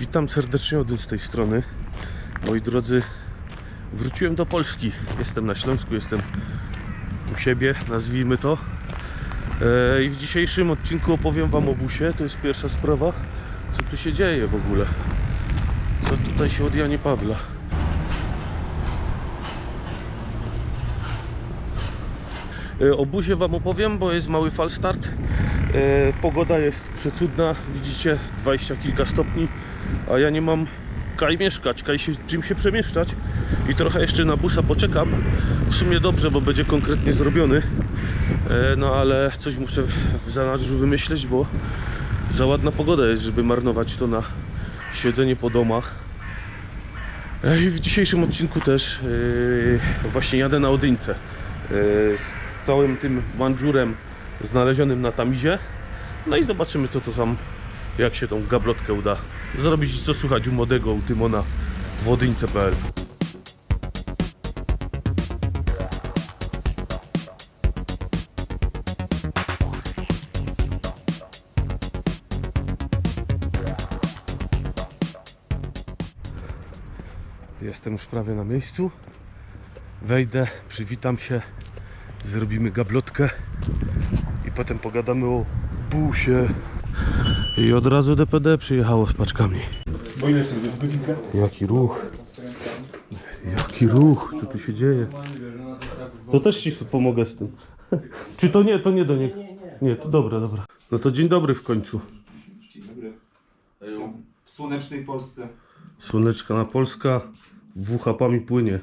Witam serdecznie od z tej strony. Moi drodzy, wróciłem do Polski. Jestem na Śląsku, jestem u siebie, nazwijmy to. E, I w dzisiejszym odcinku opowiem Wam o busie. To jest pierwsza sprawa. Co tu się dzieje w ogóle? Co tutaj się od Janie Pawla? E, O busie Wam opowiem, bo jest mały falstart. E, Pogoda jest przecudna, widzicie, 20 kilka stopni, a ja nie mam kaj mieszkać, kaj się, czym się przemieszczać i trochę jeszcze na busa poczekam. W sumie dobrze, bo będzie konkretnie zrobiony, E, no ale coś muszę w zanadrzu wymyśleć, bo za ładna pogoda jest, żeby marnować to na siedzenie po domach. E, I w dzisiejszym odcinku też właśnie jadę na Odyńce e, z całym tym mandżurem znalezionym na Tamizie. No i zobaczymy co to tam, jak się tą gablotkę uda zrobić i co słuchać u młodego, u Tymona w odyńce.pl Jestem już prawie na miejscu. Wejdę, przywitam się, zrobimy gablotkę potem pogadamy o busie. I od razu DPD przyjechało z paczkami. Bo ile jeszcze godzinkę? Jaki ruch. Jaki ruch, co tu się dzieje? To też ci pomogę z tym. Czy to nie, to nie do niego? Nie, to dobra, dobra. No to dzień dobry w końcu. Dzień dobry. W słonecznej Polsce. Słoneczka na Polska, WHP-ami płynie.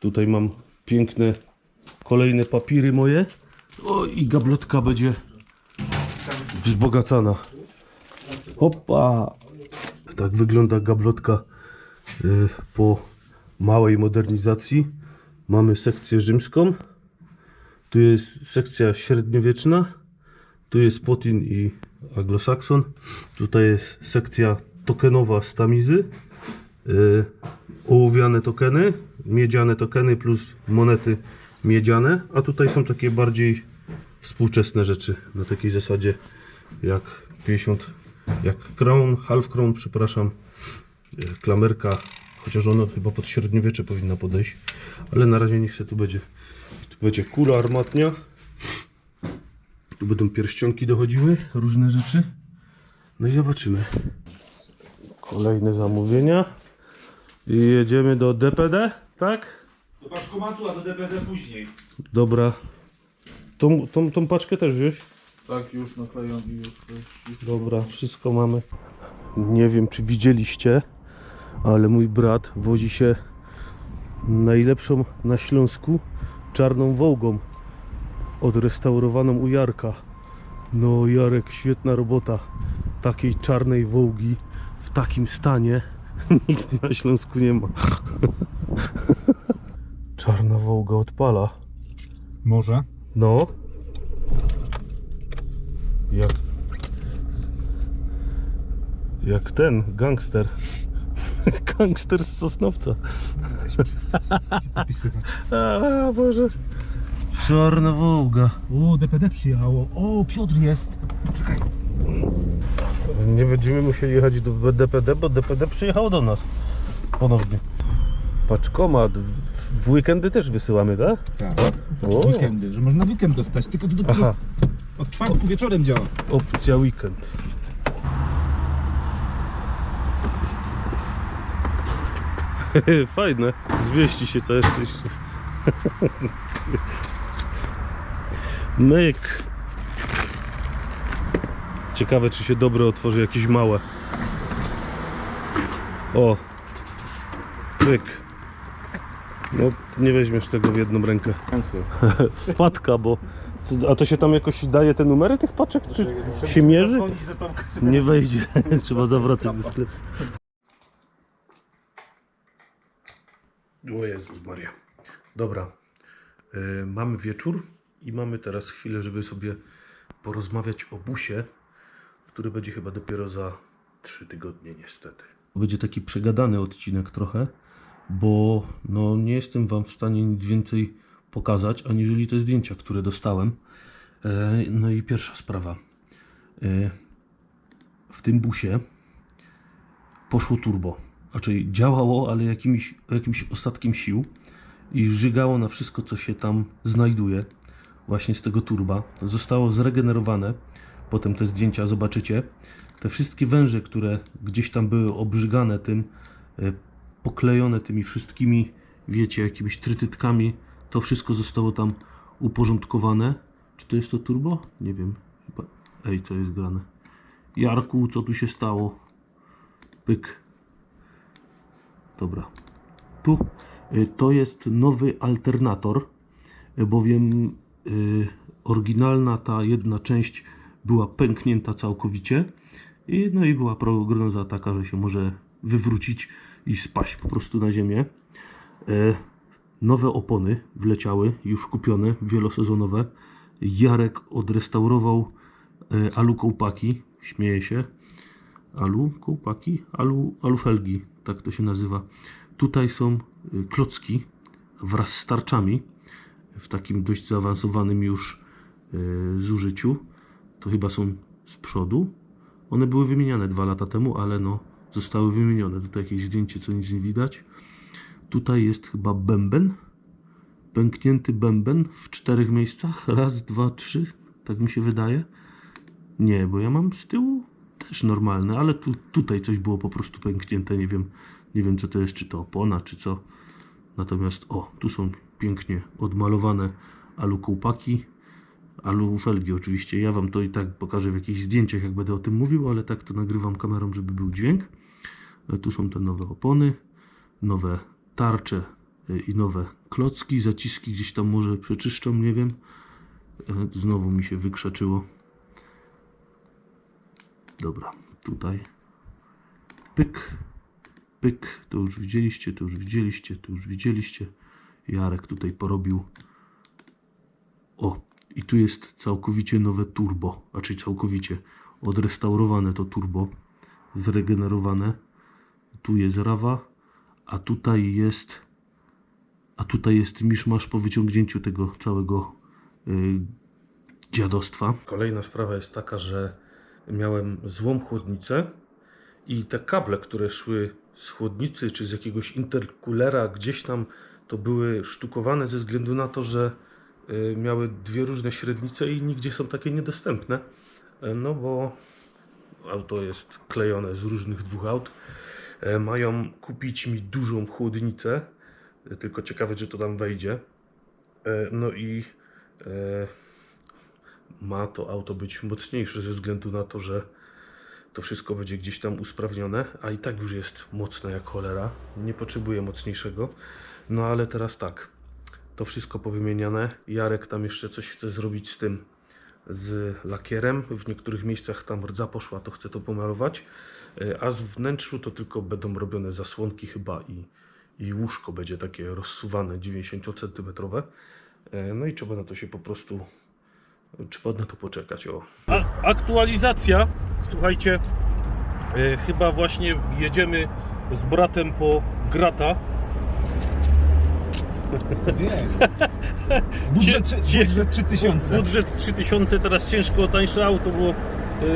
Tutaj mam piękne kolejne papiry moje. O i gablotka będzie wzbogacana. Hopa! Tak wygląda gablotka y, po małej modernizacji. Mamy sekcję rzymską. Tu jest sekcja średniowieczna. Tu jest Potin i Anglosakson. Tutaj jest sekcja tokenowa z Tamizy. Yy, ołowiane tokeny, miedziane tokeny plus monety miedziane. A tutaj są takie bardziej współczesne rzeczy na takiej zasadzie jak 50, jak crown, half crown, przepraszam, yy, klamerka, chociaż ona chyba pod średniowiecze powinna podejść, ale na razie niech se tu będzie. Tu będzie kula armatnia. Tu będą pierścionki dochodziły, różne rzeczy. No i zobaczymy. Kolejne zamówienia. I jedziemy do DPD, tak? Do paczkomatu, a do DPD później. Dobra. Tą, tą, tą paczkę też wziąć? Tak, już naklejam i już, już. Dobra, wszystko mamy. Nie wiem, czy widzieliście, ale mój brat wozi się najlepszą na Śląsku czarną wołgą odrestaurowaną u Jarka. No Jarek, świetna robota. Takiej czarnej wołgi w takim stanie nikt na Śląsku nie ma. Czarna wołga odpala. Może? No. Jak. Jak ten gangster. gangster z Sosnowca. Popisywać. A Boże. Czarna wołga. O, DPD przyjechało. O, Piotr jest. Czekaj. Nie będziemy musieli jechać do DPD, bo DPD przyjechało do nas. Ponownie. Paczkomat. W- weekendy też wysyłamy, tak? Tak. O. W weekendy, że można weekend dostać, tylko to dopiero Aha, od czwartku wieczorem działa. opcja weekend. Fajne. Zwieści się to jest jeszcze. Myk. Ciekawe, czy się dobre otworzy jakieś małe. O. Myk. No, nie weźmiesz tego w jedną rękę. Wpadka, bo... A to się tam jakoś daje te numery tych paczek? Czy się mierzy? Nie wejdzie. Trzeba zawracać do sklepu. O Jezus Maria. Dobra. Y, mamy wieczór i mamy teraz chwilę, żeby sobie porozmawiać o busie, który będzie chyba dopiero za 3 tygodnie niestety. Będzie taki przegadany odcinek trochę, bo no, nie jestem Wam w stanie nic więcej pokazać, aniżeli te zdjęcia, które dostałem. E, No i pierwsza sprawa. E, W tym busie poszło turbo. Raczej działało, ale jakimś, jakimś ostatkiem sił i żygało na wszystko, co się tam znajduje, właśnie z tego turba. Zostało zregenerowane. Potem te zdjęcia zobaczycie. Te wszystkie węże, które gdzieś tam były obrzygane tym, e, poklejone tymi wszystkimi, wiecie, jakimiś trytytkami, to wszystko zostało tam uporządkowane. Czy to jest to turbo? Nie wiem. Ej, co jest grane? Jarku, co tu się stało? Pyk. Dobra. Tu y, to jest nowy alternator, y, bowiem y, oryginalna ta jedna część była pęknięta całkowicie i no i była prognoza taka, że się może wywrócić i spaść po prostu na ziemię. E, Nowe opony wleciały, już kupione, wielosezonowe. Jarek odrestaurował e, alu kołpaki, śmieje się. Alu kołpaki? Alu, alufelgi, tak to się nazywa. Tutaj są y, klocki wraz z tarczami w takim dość zaawansowanym już zużyciu. To chyba są z przodu. One były wymieniane dwa lata temu, ale no zostały wymienione. Tutaj jakieś zdjęcie, co nic nie widać. Tutaj jest chyba bęben. Pęknięty bęben w czterech miejscach. Raz, dwa, trzy. Tak mi się wydaje. Nie, bo ja mam z tyłu też normalne, ale tu, tutaj coś było po prostu pęknięte. Nie wiem, nie wiem co to jest, czy to opona, czy co. Natomiast o, tu są pięknie odmalowane alu kołpaki, alu felgi oczywiście. Ja wam to i tak pokażę w jakichś zdjęciach, jak będę o tym mówił, ale tak to nagrywam kamerą, żeby był dźwięk. E, Tu są te nowe opony, nowe tarcze e, i nowe klocki, zaciski gdzieś tam może przeczyszczą, nie wiem. E, Znowu mi się wykrzaczyło. Dobra, tutaj. Pyk, pyk. To już widzieliście, to już widzieliście, to już widzieliście. Jarek tutaj porobił. O, i tu jest całkowicie nowe turbo. Raczej całkowicie odrestaurowane to turbo. Zregenerowane. Tu jest rawa, a tutaj jest. A tutaj jest miszmasz po wyciągnięciu tego całego y, dziadostwa. Kolejna sprawa jest taka, że miałem złą chłodnicę i te kable, które szły z chłodnicy czy z jakiegoś interkulera gdzieś tam, to były sztukowane ze względu na to, że miały dwie różne średnice i nigdzie są takie niedostępne. E, No bo auto jest klejone z różnych dwóch aut. E, Mają kupić mi dużą chłodnicę, e, tylko ciekawe, czy to tam wejdzie. No i ma to auto być mocniejsze ze względu na to, że to wszystko będzie gdzieś tam usprawnione, a i tak już jest mocne jak cholera. Nie potrzebuje mocniejszego. No ale teraz tak, to wszystko powymieniane. Jarek tam jeszcze coś chce zrobić z tym, z lakierem. W niektórych miejscach tam rdza poszła, to chce to pomalować. E, A z wnętrzu to tylko będą robione zasłonki chyba i, i łóżko będzie takie rozsuwane 90 cm. No i trzeba na to się po prostu Trzeba na to poczekać, o. Aktualizacja, słuchajcie, e, chyba właśnie jedziemy z bratem po Grata. Wiem. Budżet, Cie- trzy- cie- budżet 3000. Budżet 3000, teraz ciężko o tańsze auto, bo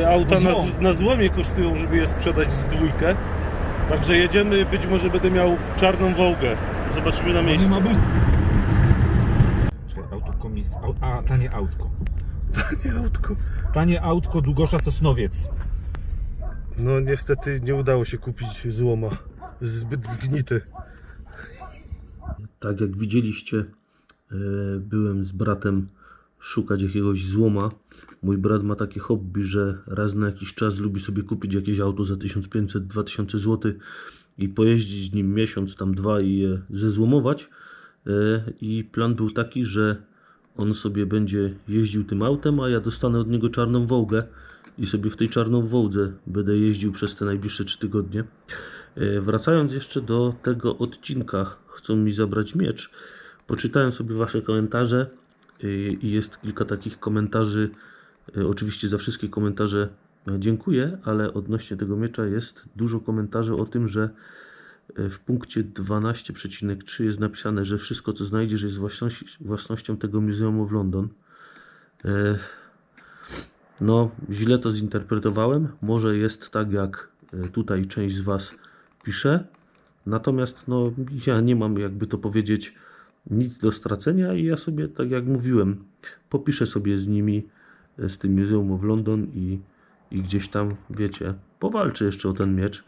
e, auta Bo na, z- na złomie kosztują, żeby je sprzedać z dwójkę. Także jedziemy, być może będę miał czarną Wołgę. Zobaczymy na No nie miejscu. ma być. Czekaj, auto komis... Au, a, tanie autko. Nie, autko. Tanie autko Długosza Sosnowiec. No niestety nie udało się kupić złoma. Zbyt zgnity. Tak jak widzieliście, e, byłem z bratem szukać jakiegoś złoma. Mój brat ma takie hobby, że raz na jakiś czas lubi sobie kupić jakieś auto za 1500-2000 zł i pojeździć nim miesiąc, tam dwa i je zezłomować. E, I plan był taki, że on sobie będzie jeździł tym autem, a ja dostanę od niego czarną Wołgę i sobie w tej czarną Wołdze będę jeździł przez te najbliższe 3 tygodnie. E, Wracając jeszcze do tego odcinka, chcą mi zabrać miecz. Poczytałem sobie Wasze komentarze e, i jest kilka takich komentarzy. E, Oczywiście za wszystkie komentarze dziękuję, ale odnośnie tego miecza jest dużo komentarzy o tym, że w punkcie 12,3 jest napisane, że wszystko co znajdziesz jest własności, własnością tego Museum of London. No, źle to zinterpretowałem. Może jest tak, jak tutaj część z Was pisze. Natomiast no, ja nie mam, jakby to powiedzieć, nic do stracenia i ja sobie, tak jak mówiłem, popiszę sobie z nimi, e, z tym Muzeum of London i, i gdzieś tam, wiecie, powalczę jeszcze o ten miecz.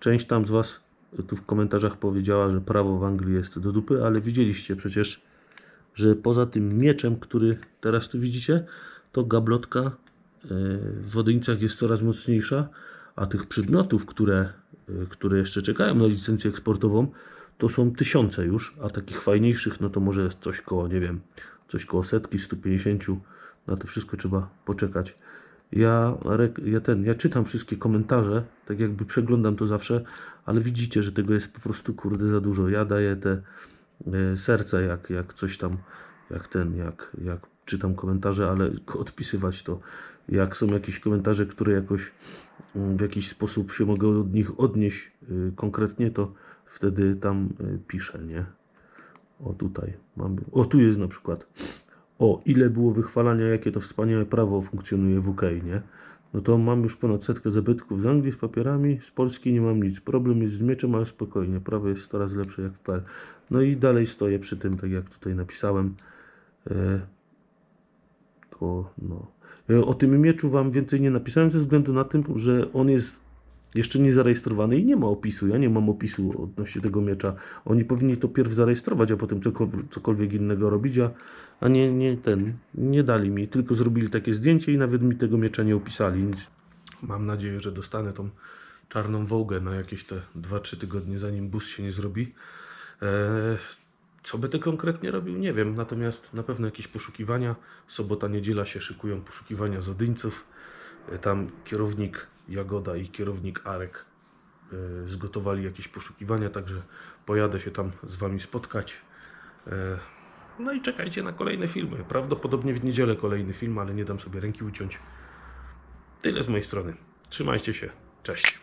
Część tam z Was tu w komentarzach powiedziała, że prawo w Anglii jest do dupy, ale widzieliście przecież, że poza tym mieczem, który teraz tu widzicie, to gablotka e, w Odyńcach jest coraz mocniejsza, a tych przedmiotów, które, które jeszcze czekają na licencję eksportową, to są tysiące już, a takich fajniejszych, no to może jest coś koło, nie wiem, coś koło setki, 150. Na to wszystko trzeba poczekać. Ja, ja ten, ja czytam wszystkie komentarze, tak jakby przeglądam to zawsze, ale widzicie, że tego jest po prostu kurde za dużo. Ja daję te e, serce, jak, jak coś tam, jak ten, jak, jak czytam komentarze, ale odpisywać to. Jak są jakieś komentarze, które jakoś mm, w jakiś sposób się mogę od nich odnieść y, konkretnie, to wtedy tam y, piszę, nie? O tutaj mamy. O tu jest na przykład. O, ile było wychwalania, jakie to wspaniałe prawo funkcjonuje w UK, nie? No to mam już ponad setkę zabytków z Anglii z papierami, z Polski nie mam nic. Problem jest z mieczem, ale spokojnie, prawo jest coraz lepsze jak w PL. No i dalej stoję przy tym, tak jak tutaj napisałem. E, ko, no. E, O tym mieczu Wam więcej nie napisałem ze względu na tym, że on jest jeszcze nie zarejestrowany i nie ma opisu. Ja nie mam opisu odnośnie tego miecza. Oni powinni to pierw zarejestrować, a potem cokolwiek, cokolwiek innego robić, a, a nie, nie ten, nie dali mi, tylko zrobili takie zdjęcie i nawet mi tego miecza nie opisali. Nic. Mam nadzieję, że dostanę tą czarną wołgę na jakieś te 2-3 tygodnie, zanim bus się nie zrobi. Eee, co będę konkretnie robił, nie wiem. Natomiast na pewno jakieś poszukiwania. Sobota, niedziela się szykują poszukiwania z Odyńców. E, Tam kierownik Jagoda i kierownik Arek e, zgotowali jakieś poszukiwania, także pojadę się tam z Wami spotkać. E, No i czekajcie na kolejne filmy. Prawdopodobnie w niedzielę kolejny film, ale nie dam sobie ręki uciąć. Tyle z mojej strony. Trzymajcie się. Cześć.